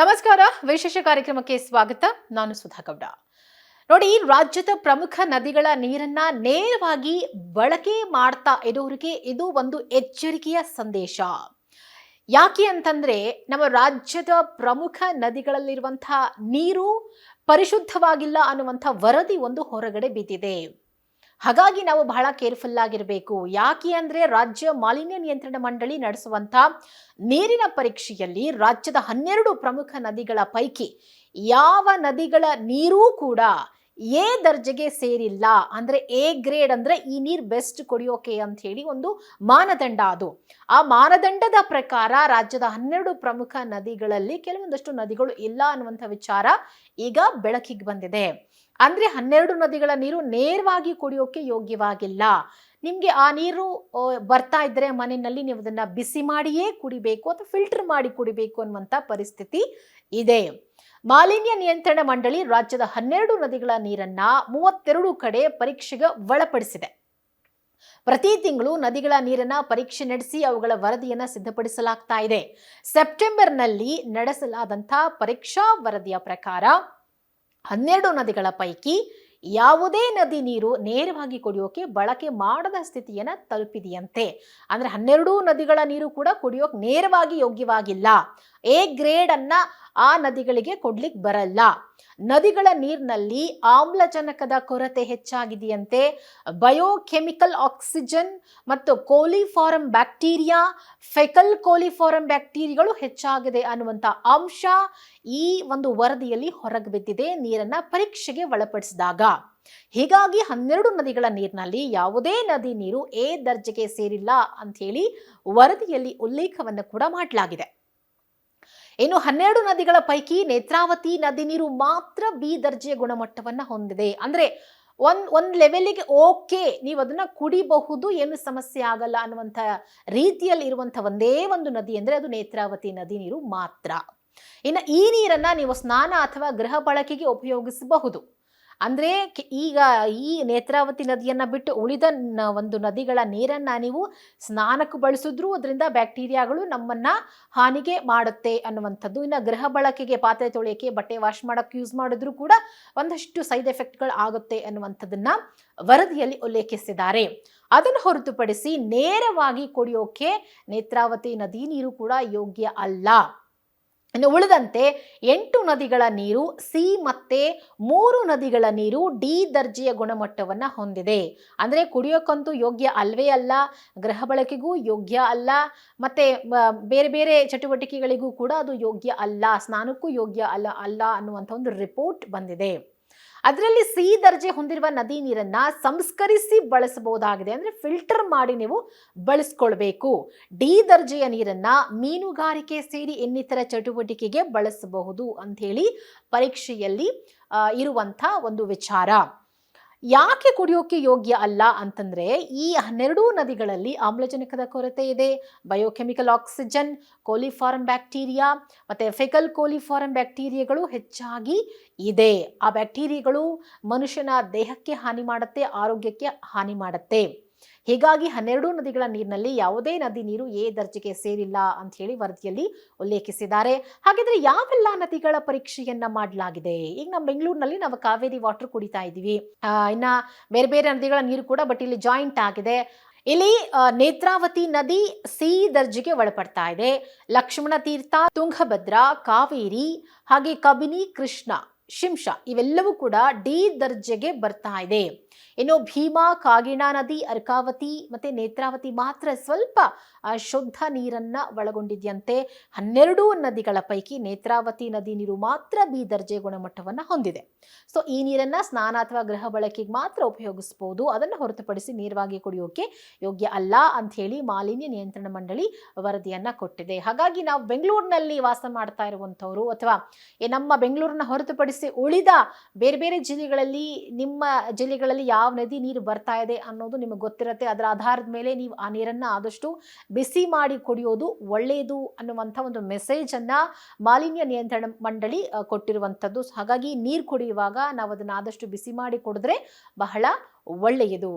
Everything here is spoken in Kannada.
ನಮಸ್ಕಾರ. ವಿಶೇಷ ಕಾರ್ಯಕ್ರಮಕ್ಕೆ ಸ್ವಾಗತ. ನಾನು ಸುಧಾ ಗೌಡ. ನೋಡಿ, ರಾಜ್ಯದ ಪ್ರಮುಖ ನದಿಗಳ ನೀರನ್ನ ನೇರವಾಗಿ ಬಳಕೆ ಮಾಡ್ತಾ ಇರೋರಿಗೆ ಇದು ಒಂದು ಎಚ್ಚರಿಕೆಯ ಸಂದೇಶ. ಯಾಕೆ ಅಂತಂದ್ರೆ, ನಮ್ಮ ರಾಜ್ಯದ ಪ್ರಮುಖ ನದಿಗಳಲ್ಲಿರುವಂತಹ ನೀರು ಪರಿಶುದ್ಧವಾಗಿಲ್ಲ ಅನ್ನುವಂಥ ವರದಿ ಒಂದು ಹೊರಗಡೆ ಬಿದ್ದಿದೆ. ಹಾಗಾಗಿ ನಾವು ಬಹಳ ಕೇರ್ಫುಲ್ ಆಗಿರಬೇಕು. ಯಾಕೆ ಅಂದರೆ ರಾಜ್ಯ ಮಾಲಿನ್ಯ ನಿಯಂತ್ರಣ ಮಂಡಳಿ ನಡೆಸುವಂತ ನೀರಿನ ಪರೀಕ್ಷೆಯಲ್ಲಿ ರಾಜ್ಯದ ಹನ್ನೆರಡು ಪ್ರಮುಖ ನದಿಗಳ ಪೈಕಿ ಯಾವ ನದಿಗಳ ನೀರೂ ಕೂಡ ಎ ದರ್ಜೆಗೆ ಸೇರಿಲ್ಲ. ಅಂದ್ರೆ ಎ ಗ್ರೇಡ್ ಅಂದ್ರೆ ಈ ನೀರು ಬೆಸ್ಟ್ ಕುಡಿಯೋಕೆ ಅಂತ ಹೇಳಿ ಒಂದು ಮಾನದಂಡ ಅದು. ಆ ಮಾನದಂಡದ ಪ್ರಕಾರ ರಾಜ್ಯದ ಹನ್ನೆರಡು ಪ್ರಮುಖ ನದಿಗಳಲ್ಲಿ ಕೆಲವೊಂದಷ್ಟು ನದಿಗಳು ಇಲ್ಲ ಅನ್ನುವಂಥ ವಿಚಾರ ಈಗ ಬೆಳಕಿಗೆ ಬಂದಿದೆ. ಅಂದ್ರೆ ಹನ್ನೆರಡು ನದಿಗಳ ನೀರು ನೇರವಾಗಿ ಕುಡಿಯೋಕೆ ಯೋಗ್ಯವಾಗಿಲ್ಲ. ನಿಮಗೆ ಆ ನೀರು ಬರ್ತಾ ಇದ್ದರೆ ಮನೆಯಲ್ಲಿ ನೀವು ಅದನ್ನ ಬಿಸಿ ಮಾಡಿಯೇ ಕುಡಿಬೇಕು ಅಥವಾ ಫಿಲ್ಟರ್ ಮಾಡಿ ಕುಡಿಬೇಕು ಅನ್ನುವಂಥ ಪರಿಸ್ಥಿತಿ ಇದೆ. ಮಾಲಿನ್ಯ ನಿಯಂತ್ರಣ ಮಂಡಳಿ ರಾಜ್ಯದ ಹನ್ನೆರಡು ನದಿಗಳ ನೀರನ್ನ ಮೂವತ್ತೆರಡು ಕಡೆ ಪರೀಕ್ಷೆಗೆ ಒಳಪಡಿಸಿದೆ. ಪ್ರತಿ ತಿಂಗಳು ನದಿಗಳ ನೀರನ್ನ ಪರೀಕ್ಷೆ ನಡೆಸಿ ಅವುಗಳ ವರದಿಯನ್ನ ಸಿದ್ಧಪಡಿಸಲಾಗ್ತಾ ಇದೆ. ಸೆಪ್ಟೆಂಬರ್ನಲ್ಲಿ ನಡೆಸಲಾದಂಥ ಪರೀಕ್ಷಾ ವರದಿಯ ಪ್ರಕಾರ ಹನ್ನೆರಡು ನದಿಗಳ ಪೈಕಿ ಯಾವುದೇ ನದಿ ನೀರು ನೇರವಾಗಿ ಕುಡಿಯೋಕೆ ಬಳಕೆ ಮಾಡದ ಸ್ಥಿತಿಯನ್ನ ತಲುಪಿದೆಯಂತೆ. ಅಂದ್ರೆ ಹನ್ನೆರಡು ನದಿಗಳ ನೀರು ಕೂಡ ಕುಡಿಯೋಕೆ ನೇರವಾಗಿ ಯೋಗ್ಯವಾಗಿಲ್ಲ. ಎ ಗ್ರೇಡ್ ಅನ್ನ ಆ ನದಿಗಳಿಗೆ ಕೊಡ್ಲಿಕ್ಕೆ ಬರಲ್ಲ. ನದಿಗಳ ನೀರಿನಲ್ಲಿ ಆಮ್ಲಜನಕದ ಕೊರತೆ ಹೆಚ್ಚಾಗಿದೆಯಂತೆ ಬಯೋಕೆಮಿಕಲ್ ಆಕ್ಸಿಜನ್ ಮತ್ತು ಕೋಲಿಫಾರಂ ಬ್ಯಾಕ್ಟೀರಿಯಾ, ಫೆಕಲ್ ಕೋಲಿಫಾರಂ ಬ್ಯಾಕ್ಟೀರಿಯಾಗಳು ಹೆಚ್ಚಾಗಿದೆ ಅನ್ನುವಂಥ ಅಂಶ ಈ ಒಂದು ವರದಿಯಲ್ಲಿ ಹೊರಗೆ ಬಿದ್ದಿದೆ, ನೀರನ್ನ ಪರೀಕ್ಷೆಗೆ ಒಳಪಡಿಸಿದಾಗ. ಹೀಗಾಗಿ ಹನ್ನೆರಡು ನದಿಗಳ ನೀರಿನಲ್ಲಿ ಯಾವುದೇ ನದಿ ನೀರು ಎ ದರ್ಜೆಗೆ ಸೇರಿಲ್ಲ ಅಂತ ಹೇಳಿ ವರದಿಯಲ್ಲಿ ಉಲ್ಲೇಖವನ್ನು ಕೂಡ ಮಾಡಲಾಗಿದೆ. ಇನ್ನು ಹನ್ನೆರಡು ನದಿಗಳ ಪೈಕಿ ನೇತ್ರಾವತಿ ನದಿ ನೀರು ಮಾತ್ರ ಬಿ ದರ್ಜೆಯ ಗುಣಮಟ್ಟವನ್ನು ಹೊಂದಿದೆ. ಅಂದ್ರೆ ಒಂದ್, ಒಂದು ಲೆವೆಲಿಗೆ ಓಕೆ ನೀವು ಅದನ್ನ ಕುಡಿಬಹುದು, ಏನು ಸಮಸ್ಯೆ ಆಗಲ್ಲ ಅನ್ನುವಂಥ ರೀತಿಯಲ್ಲಿ ಇರುವಂಥ ಒಂದೇ ಒಂದು ನದಿ ಅಂದ್ರೆ ಅದು ನೇತ್ರಾವತಿ ನದಿ ನೀರು ಮಾತ್ರ. ಇನ್ನು ಈ ನೀರನ್ನ ನೀವು ಸ್ನಾನ ಅಥವಾ ಗೃಹ ಬಳಕೆಗೆ ಉಪಯೋಗಿಸಬಹುದು. ಅಂದ್ರೆ ಈಗ ಈ ನೇತ್ರಾವತಿ ನದಿಯನ್ನ ಬಿಟ್ಟು ಉಳಿದ ಒಂದು ನದಿಗಳ ನೀರನ್ನ ನೀವು ಸ್ನಾನಕ್ಕೆ ಬಳಸಿದ್ರು ಅದರಿಂದ ಬ್ಯಾಕ್ಟೀರಿಯಾಗಳು ನಮ್ಮನ್ನ ಹಾನಿಗೆ ಮಾಡುತ್ತೆ ಅನ್ನುವಂಥದ್ದು. ಇನ್ನು ಗೃಹ ಬಳಕೆಗೆ, ಪಾತ್ರೆ ತೊಳೆಯಕ್ಕೆ, ಬಟ್ಟೆ ವಾಶ್ ಮಾಡಕ್ಕೆ ಯೂಸ್ ಮಾಡಿದ್ರು ಕೂಡ ಒಂದಷ್ಟು ಸೈಡ್ ಎಫೆಕ್ಟ್ಗಳು ಆಗುತ್ತೆ ಅನ್ನುವಂಥದ್ದನ್ನ ವರದಿಯಲ್ಲಿ ಉಲ್ಲೇಖಿಸಿದ್ದಾರೆ. ಅದನ್ನು ಹೊರತುಪಡಿಸಿ ನೇರವಾಗಿ ಕುಡಿಯೋಕೆ ನೇತ್ರಾವತಿ ನದಿ ನೀರು ಕೂಡ ಯೋಗ್ಯ ಅಲ್ಲ. ಇನ್ನು ಉಳಿದಂತೆ ಎಂಟು ನದಿಗಳ ನೀರು, ಸಿ ಮತ್ತೆ ಮೂರು ನದಿಗಳ ನೀರು ಡಿ ದರ್ಜೆಯ ಗುಣಮಟ್ಟವನ್ನ ಹೊಂದಿದೆ. ಅಂದ್ರೆ ಕುಡಿಯೋಕ್ಕಂತೂ ಯೋಗ್ಯ ಅಲ್ವೇ ಅಲ್ಲ, ಗೃಹ ಬಳಕೆಗೂ ಯೋಗ್ಯ ಅಲ್ಲ, ಮತ್ತೆ ಬೇರೆ ಬೇರೆ ಚಟುವಟಿಕೆಗಳಿಗೂ ಕೂಡ ಅದು ಯೋಗ್ಯ ಅಲ್ಲ, ಸ್ನಾನಕ್ಕೂ ಯೋಗ್ಯ ಅಲ್ಲ ಅಲ್ಲ ಅನ್ನುವಂಥ ಒಂದು ರಿಪೋರ್ಟ್ ಬಂದಿದೆ. ಅದರಲ್ಲಿ ಸಿ ದರ್ಜೆ ಹೊಂದಿರುವ ನದಿ ನೀರನ್ನ ಸಂಸ್ಕರಿಸಿ ಬಳಸಬಹುದಾಗಿದೆ. ಅಂದ್ರೆ ಫಿಲ್ಟರ್ ಮಾಡಿ ನೀವು ಬಳಸ್ಕೊಳ್ಬೇಕು. ಡಿ ದರ್ಜೆಯ ನೀರನ್ನ ಮೀನುಗಾರಿಕೆ ಸೇರಿ ಇನ್ನಿತರ ಚಟುವಟಿಕೆಗೆ ಬಳಸಬಹುದು ಅಂತ ಹೇಳಿ ಪರೀಕ್ಷೆಯಲ್ಲಿ ಇರುವಂಥ ಒಂದು ವಿಚಾರ. ಯಾಕೆ ಕುಡಿಯೋಕೆ ಯೋಗ್ಯ ಅಲ್ಲ ಅಂತಂದ್ರೆ ಈ ಹನ್ನೆರಡೂ ನದಿಗಳಲ್ಲಿ ಆಮ್ಲಜನಕದ ಕೊರತೆ ಇದೆ. ಬಯೋಕೆಮಿಕಲ್ ಆಕ್ಸಿಜನ್ ಕೋಲಿಫಾರಂ ಬ್ಯಾಕ್ಟೀರಿಯಾ ಮತ್ತೆ ಫೆಕಲ್ ಕೋಲಿಫಾರಂ ಬ್ಯಾಕ್ಟೀರಿಯಾಗಳು ಹೆಚ್ಚಾಗಿ ಇದೆ. ಆ ಬ್ಯಾಕ್ಟೀರಿಯಾಗಳು ಮನುಷ್ಯನ ದೇಹಕ್ಕೆ ಹಾನಿ ಮಾಡುತ್ತೆ, ಆರೋಗ್ಯಕ್ಕೆ ಹಾನಿ ಮಾಡುತ್ತೆ. ಹೀಗಾಗಿ ಹನ್ನೆರಡು ನದಿಗಳ ನೀರಿನಲ್ಲಿ ಯಾವುದೇ ನದಿ ನೀರು ಎ ದರ್ಜೆಗೆ ಸೇರಿಲ್ಲ ಅಂತ ಹೇಳಿ ವರದಿಯಲ್ಲಿ ಉಲ್ಲೇಖಿಸಿದ್ದಾರೆ. ಹಾಗಿದ್ರೆ ಯಾವೆಲ್ಲ ನದಿಗಳ ಪರೀಕ್ಷೆಯನ್ನ ಮಾಡಲಾಗಿದೆ? ಈಗ ನಮ್ಮ ಬೆಂಗಳೂರಿನಲ್ಲಿ ನಾವು ಕಾವೇರಿ ವಾಟರ್ ಕುಡಿತಾ ಇದ್ದೀವಿ. ಇನ್ನ ಬೇರೆ ಬೇರೆ ನದಿಗಳ ನೀರು ಕೂಡ ಬಟ್ ಇಲ್ಲಿ ಜಾಯಿಂಟ್ ಆಗಿದೆ. ಇಲ್ಲಿ ನೇತ್ರಾವತಿ ನದಿ ಸಿ ದರ್ಜೆಗೆ ಒಳಪಡ್ತಾ ಇದೆ. ಲಕ್ಷ್ಮಣ ತೀರ್ಥ, ತುಂಗಭದ್ರಾ, ಕಾವೇರಿ ಹಾಗೆ ಕಬಿನಿ, ಕೃಷ್ಣ ಶಿಂಷ ಇವೆಲ್ಲವೂ ಕೂಡ ಡಿ ದರ್ಜೆಗೆ ಬರ್ತಾ ಇದೆ. ಇನ್ನು ಭೀಮಾ, ಕಾಗಿಣಾ ನದಿ, ಅರ್ಕಾವತಿ ಮತ್ತೆ ನೇತ್ರಾವತಿ ಮಾತ್ರ ಸ್ವಲ್ಪ ಶುದ್ಧ ನೀರನ್ನ ಒಳಗೊಂಡಿದೆಯಂತೆ. ಹನ್ನೆರಡು ನದಿಗಳ ಪೈಕಿ ನೇತ್ರಾವತಿ ನದಿ ನೀರು ಮಾತ್ರ ಬಿ ದರ್ಜೆ ಗುಣಮಟ್ಟವನ್ನ ಹೊಂದಿದೆ. ಸೊ, ಈ ನೀರನ್ನ ಸ್ನಾನ ಅಥವಾ ಗೃಹ ಬಳಕೆಗೆ ಮಾತ್ರ ಉಪಯೋಗಿಸಬಹುದು ಅದನ್ನು ಹೊರತುಪಡಿಸಿ ನೇರವಾಗಿ ಕುಡಿಯೋಕೆ ಯೋಗ್ಯ ಅಲ್ಲ ಅಂತ ಹೇಳಿ ಮಾಲಿನ್ಯ ನಿಯಂತ್ರಣ ಮಂಡಳಿ ವರದಿಯನ್ನು ಕೊಟ್ಟಿದೆ. ಹಾಗಾಗಿ ನಾವು ಬೆಂಗಳೂರಿನಲ್ಲಿ ವಾಸ ಮಾಡ್ತಾ ಇರುವಂಥವ್ರು ಅಥವಾ ನಮ್ಮ ಬೆಂಗಳೂರಿನ ಹೊರತುಪಡಿಸಿ ಉಳಿದ ಬೇರೆ ಬೇರೆ ಜಿಲ್ಲೆಗಳಲ್ಲಿ ನಿಮ್ಮ ಜಿಲ್ಲೆಗಳಲ್ಲಿ ಯಾವ ನದಿ ನೀರು ಬರ್ತಾ ಇದೆ ಅನ್ನೋದು ನಿಮಗೆ ಗೊತ್ತಿರುತ್ತೆ. ಅದರ ಆಧಾರದ ಮೇಲೆ ನೀವು ಆ ನೀರನ್ನು ಆದಷ್ಟು ಬಿಸಿ ಮಾಡಿ ಕುಡಿಯೋದು ಒಳ್ಳೆಯದು ಅನ್ನುವಂಥ ಒಂದು ಮೆಸೇಜ್ ಅನ್ನ ಮಾಲಿನ್ಯ ನಿಯಂತ್ರಣ ಮಂಡಳಿ ಕೊಟ್ಟಿರುವಂಥದ್ದು. ಹಾಗಾಗಿ ನೀರು ಕುಡಿಯುವಾಗ ನಾವು ಅದನ್ನು ಆದಷ್ಟು ಬಿಸಿ ಮಾಡಿ ಕುಡಿದ್ರೆ ಬಹಳ ಒಳ್ಳೆಯದು.